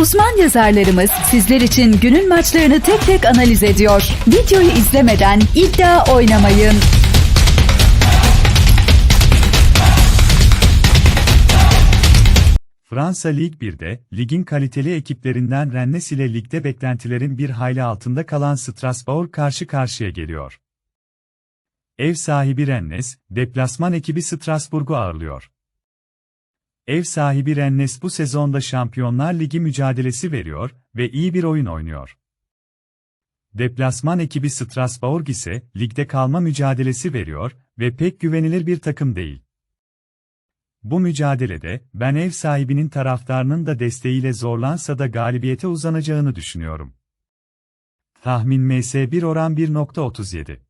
Uzman yazarlarımız sizler için günün maçlarını tek tek analiz ediyor. Videoyu izlemeden iddia oynamayın. Fransa Lig 1'de, ligin kaliteli ekiplerinden Rennes ile ligde beklentilerin bir hayli altında kalan Strasbourg karşı karşıya geliyor. Ev sahibi Rennes, deplasman ekibi Strasbourg'u ağırlıyor. Ev sahibi Rennes bu sezonda Şampiyonlar Ligi mücadelesi veriyor ve iyi bir oyun oynuyor. Deplasman ekibi Strasbourg ise ligde kalma mücadelesi veriyor ve pek güvenilir bir takım değil. Bu mücadelede, ben ev sahibinin taraftarının da desteğiyle zorlansa da galibiyete uzanacağını düşünüyorum. Tahmin MS1 oran 1.37